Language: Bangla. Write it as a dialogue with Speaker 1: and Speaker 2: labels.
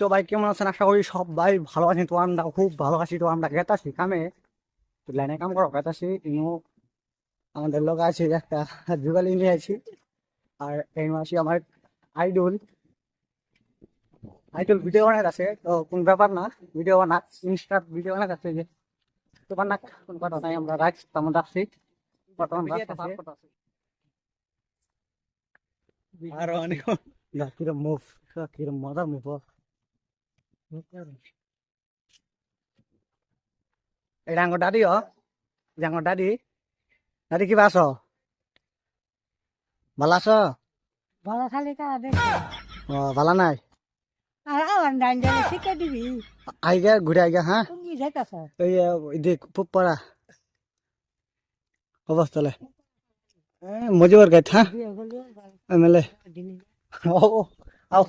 Speaker 1: সবাই কেমন আছেন? আশা করি সবাই ভালো আছেন। তো আমরা খুব ভালো আছি। তো আমরা গেতাছি কামে তো লাইনে কাম করো গেতাছি ইনু আমাদের লোক আছে, একটা যুগালি নিয়ে আছি। আর এই মাসে আমার আইডল আইডল ভিডিও বানাতে আছে তো কোন ব্যাপার না ভিডিও বানা ইনস্টা ভিডিও বানাতে আছে যে, তো বানা কোন কথা নাই, আমরা রাখ তেমন রাখছি। বর্তমান আর অনেক না কিরম মুভ কিরম মজার মুভ এটা আঙ্গুর দাদি যে আঙ্গুর দাদি দাদি কিবা আছ ভালো আছ?
Speaker 2: ভালো খালি
Speaker 1: ও ভালো নাই? আইগা ঘুরে আইগা হ্যাঁ?
Speaker 2: তুমি যাইতাছ।
Speaker 1: এই দেখ পুপ পড়া। অবস্থালে মজিবর গাইত হ্যাঁ? এমএলএ 好好。